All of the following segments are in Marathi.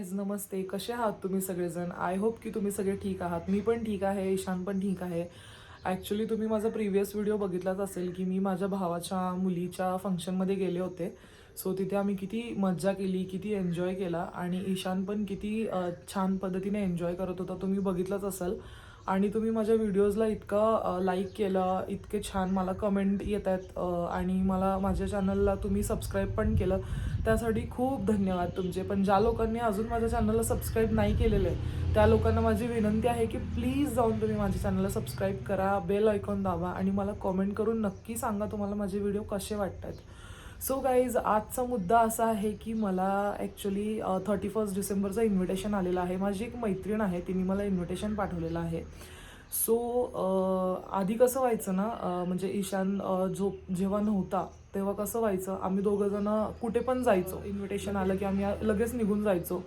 गाईज नमस्ते. कसे आहात तुम्ही सगळेजण? आय होप की तुम्ही सगळे ठीक आहात. मी पण ठीक आहे. ईशान पण ठीक आहे. ॲक्च्युली तुम्ही माझा प्रिव्हियस व्हिडिओ बघितलाच असेल की मी माझ्या भावाच्या मुलीच्या फंक्शनमध्ये गेले होते. सो तिथे आम्ही किती मज्जा केली किती एन्जॉय केला आणि ईशान पण किती छान पद्धतीने एन्जॉय करत होता. तुम्ही बघितलंच असाल. आणि तुम्ही माझ्या व्हिडिओजला इतकं लाईक केलं इतके छान मला कमेंट येत आहेत आणि मला माझ्या चॅनलला तुम्ही सबस्क्राईब पण केलं. त्यासाठी खूप धन्यवाद तुमचे. पण ज्या लोकांनी अजून माझ्या चॅनलला सबस्क्राईब नाही केलेलं आहे त्या लोकांना माझी विनंती आहे की प्लीज जाऊन तुम्ही माझ्या चॅनलला सबस्क्राईब करा बेल ऐकून दाबा आणि मला कमेंट करून नक्की सांगा तुम्हाला माझे व्हिडिओ कसे वाटतात. सो गाईज आजचा मुद्दा असा आहे की मला ॲक्च्युली थर्टी फर्स्ट डिसेंबरचं इन्व्हिटेशन आलेलं आहे. माझी एक मैत्रीण आहे तिने मला इन्व्हिटेशन पाठवलेलं आहे. सो आधी कसं व्हायचं ना म्हणजे ईशान जो जेव्हा नव्हता तेव्हा कसं व्हायचं आम्ही दोघं जण कुठे पण जायचो. इन्व्हिटेशन आलं की आम्ही लगेच निघून जायचो.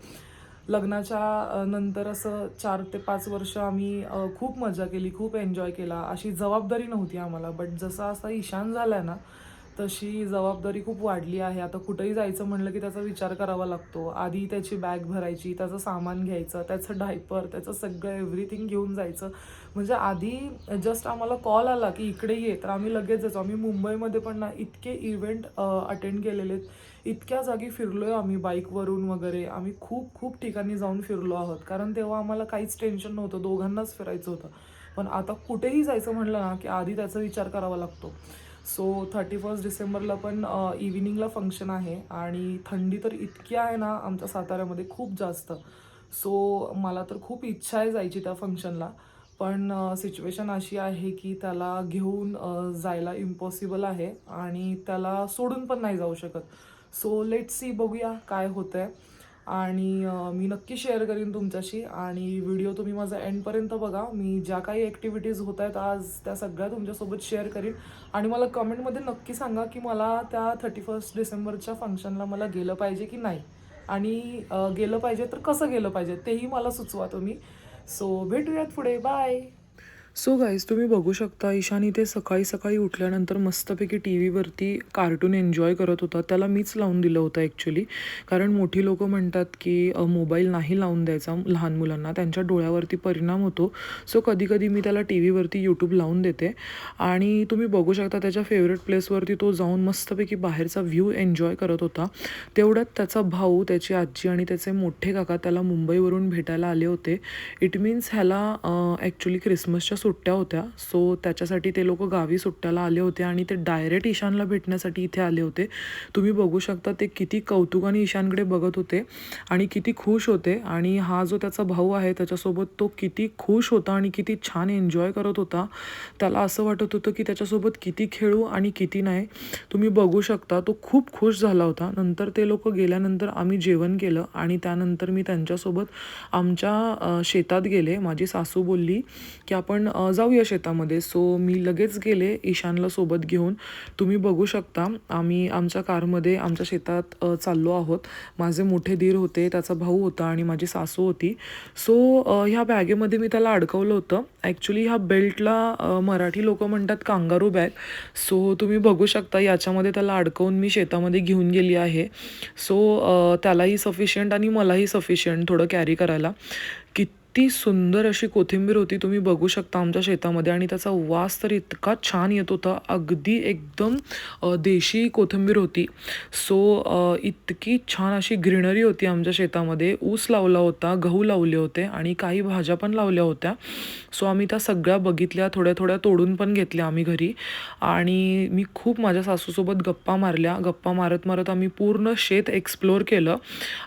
लग्नाच्या नंतर असं चार ते पाच वर्ष आम्ही खूप मजा केली खूप एन्जॉय केला. अशी जबाबदारी नव्हती आम्हाला बट जसा असा ईशान झाला ना तशी जबाबदारी खूप वाढली आहे. आता कुठेही जायचं म्हणलं की त्याचा विचार करावा लागतो. आधी त्याची बॅग भरायची त्याचं सामान घ्यायचं त्याचं डायपर त्याचं सगळं एव्हरीथिंग घेऊन जायचं. म्हणजे आधी जस्ट आम्हाला कॉल आला की इकडे ये तर आम्ही लगेच जायचो. आम्ही मुंबईमध्ये पण ना इतके इव्हेंट अटेंड केलेले आहेत. इतक्या जागी फिरलो आहे आम्ही बाईकवरून वगैरे. आम्ही खूप खूप ठिकाणी जाऊन फिरलो आहोत. कारण तेव्हा आम्हाला काहीच टेन्शन नव्हतं. दोघांनाच फिरायचं होतं. पण आता कुठेही जायचं म्हणलं ना की आधी त्याचा विचार करावा लागतो. सो थर्टी फर्स्ट डिसेंबरला पण इव्हिनिंगला फंक्शन आहे आणि थंडी तर इतकी आहे ना आमच्या साताऱ्यामध्ये खूप जास्त. सो मला तर खूप इच्छा आहे जायची त्या फंक्शनला पण सिच्युएशन अशी आहे की त्याला घेऊन जायला इम्पॉसिबल आहे आणि त्याला सोडून पण नाही जाऊ शकत. सो लेट सी बघूया काय होतं आहे आणि मी नक्की शेअर करीन तुमच्याशी. आणि व्हिडिओ तुम्ही माझा एंडपर्यंत बघा. मी ज्या काही ॲक्टिव्हिटीज होत आहेत आज त्या सगळ्या तुमच्यासोबत शेअर करीन. आणि मला कमेंटमध्ये नक्की सांगा की मला त्या थर्टी फर्स्ट डिसेंबरच्या फंक्शनला मला गेलं पाहिजे की नाही? आणि गेलं पाहिजे तर कसं गेलं पाहिजे? तेही मला सुचवा तुम्ही. सो भेटूयात पुढे. बाय सो गाईज तुम्ही बघू शकता ईशान इथे सकाळी सकाळी उठल्यानंतर मस्तपैकी टी व्हीवरती कार्टून एन्जॉय करत होता. त्याला मीच लावून दिलं होतं ॲक्च्युली कारण मोठी लोकं म्हणतात की मोबाईल नाही लावून द्यायचा लहान मुलांना. त्यांच्या डोळ्यावरती परिणाम होतो. सो कधीकधी मी त्याला टी व्हीवरती यूट्यूब लावून देते. आणि तुम्ही बघू शकता त्याच्या फेवरेट प्लेसवरती तो जाऊन मस्तपैकी बाहेरचा व्ह्यू एन्जॉय करत होता. तेवढ्यात त्याचा भाऊ त्याची आजी आणि त्याचे मोठे काका त्याला मुंबईवरून भेटायला आले होते. इट मीन्स ह्याला ॲक्च्युली क्रिसमसच्या सुट्ट्या होत्या. सो त्याच्यासाठी ते लोक गावी सुट्ट्याला आले होते आणि ते डायरेक्ट ईशानला भेटण्यासाठी इथे आले होते. तुम्ही बघू शकता ते किती कौतुकाने ईशानकडे बघत होते आणि किती खुश होते. आणि हा जो त्याचा भाऊ आहे त्याच्यासोबत तो किती खुश होता आणि किती छान एन्जॉय करत होता. त्याला असं वाटत होतं की त्याच्यासोबत किती खेळू आणि किती नाही. तुम्ही बघू शकता तो खूप खुश झाला होता. नंतर ते लोक गेल्यानंतर आम्ही जेवण केलं आणि त्यानंतर मी त्यांच्यासोबत आमच्या शेतात गेले. माझी सासू बोलली की आपण जाऊया शेतामध्ये. सो मी लगेच गेले ईशानला सोबत घेऊन. तुम्ही बघू शकता आम्ही आमच्या कारमध्ये आमच्या शेतात चाललो आहोत. माझे मोठे धीर होते त्याचा भाऊ होता आणि माझी सासू होती. सो ह्या बॅगेमध्ये मी त्याला अडकवलं होतं. ॲक्च्युली ह्या बेल्टला मराठी लोक म्हणतात कांगारू बॅग. सो तुम्ही बघू शकता याच्यामध्ये त्याला अडकवून मी शेतामध्ये घेऊन गेली आहे. सो त्यालाही सफिशियंट आणि मलाही सफिशियंट थोडं कॅरी करायला. किती सुंदर अशी कोथिंबीर होती तुम्ही बघू शकता आमच्या शेतामध्ये. आणि त्याचा वास तर इतका छान येत होता. अगदी एकदम देशी कोथिंबीर होती. सो इतकी छान अशी ग्रीनरी होती आमच्या शेतामध्ये. ऊस लावला होता गहू लावले होते आणि काही भाज्या पण लावल्या होत्या. सो आम्ही त्या सगळ्या बघितल्या थोड्या थोड्या तोडून पण घेतल्या आम्ही घरी. आणि मी खूप माझ्या सासूसोबत गप्पा मारल्या. गप्पा मारत मारत आम्ही पूर्ण शेत एक्सप्लोअर केलं.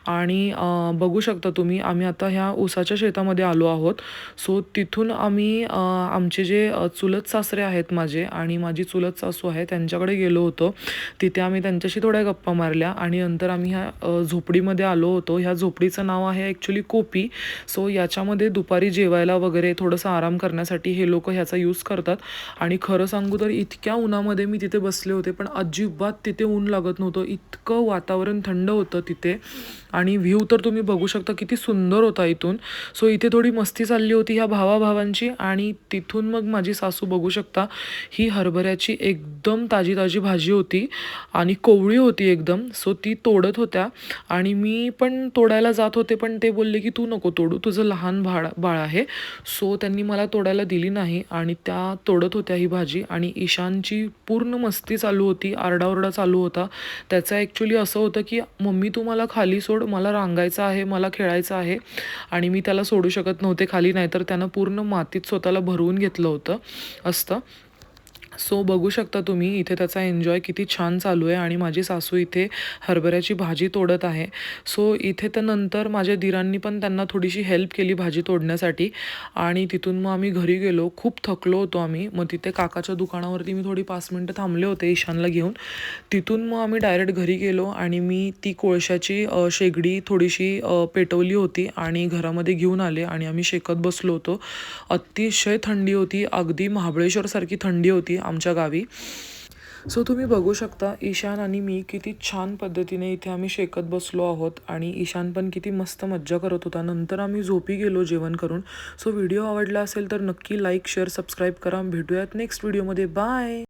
आणि बघू शकता तुम्ही आम्ही आता ह्या ऊसाच्या शेतामध्ये आलो आहोत. सो तिथून आम्ही आमचे जे चुलत सासरे आहेत माझे आणि माझी चुलत सासू आहे त्यांच्याकडे गेलो होतो. तिथे आम्ही त्यांच्याशी थोड्या गप्पा मारल्या आणि नंतर आम्ही ह्या झोपडीमध्ये आलो होतो. ह्या झोपडीचं नाव आहे ॲक्च्युली कोपी. सो याच्यामध्ये दुपारी जेवायला वगैरे थोडंसं आराम करण्यासाठी हे लोक ह्याचा यूज करतात. आणि खरं सांगू तर इतक्या उन्हामध्ये मी तिथे बसले होते पण अजिबात तिथे ऊन लागत नव्हतं. इतकं वातावरण थंड होतं तिथे. आणि व्ह्यू तर तुम्ही बघू शकता किती सुंदर होता इथून. सो इथे इथे थोडी मस्ती चालली होती ह्या भावाभावांची आणि तिथून मग माझी सासू बघू शकता ही हरभऱ्याची एकदम ताजी ताजी भाजी होती आणि कोवळी होती एकदम. सो ती तोडत होत्या आणि मी पण तोडायला जात होते पण ते बोलले की तू नको तोडू तुझं लहान भाळ बाळ आहे. सो त्यांनी मला तोडायला दिली नाही आणि त्या तोडत होत्या ही भाजी आणि ईशानची पूर्ण मस्ती चालू होती आरडाओरडा चालू होता. त्याचं ॲक्च्युली असं होतं की मम्मी तू मला खाली सोड मला रांगायचं आहे मला खेळायचं आहे आणि मी त्याला सोडू शकत नव्हते खाली नाहीतर त्यानं पूर्ण मातीत स्वतःला भरवून घेतलं होतं असतं. सो बघू शकता तुम्ही इथे त्याचा एन्जॉय किती छान चालू आहे आणि माझी सासू इथे हरभऱ्याची भाजी तोडत आहे. सो इथे तर नंतर माझ्या दिरांनी पण त्यांना थोडीशी हेल्प केली भाजी तोडण्यासाठी. आणि तिथून मग आम्ही घरी गेलो. खूप थकलो होतो आम्ही. मग तिथे काकाच्या दुकानावरती मी थोडी पाच मिनटं थांबले होते ईशानला घेऊन. तिथून मग आम्ही डायरेक्ट घरी गेलो आणि मी ती कोळशाची शेगडी थोडीशी पेटवली होती आणि घरामध्ये घेऊन आले आणि आम्ही शेकत बसलो होतो. अतिशय थंडी होती. अगदी महाबळेश्वरसारखी थंडी होती. आमच्या गावी. सो तुम्ही बघू शकता ईशान आणि मी किती छान पद्धतीने इथे आम्ही शेकत बसलो आहोत आणि ईशान पण किती मस्त मज्जा करत होता. नंतर आम्ही झोपी गेलो जेवण करून. सो व्हिडिओ आवडला असेल तर नक्की लाईक शेअर सबस्क्राईब करा. भेटूयात नेक्स्ट व्हिडिओमध्ये बाय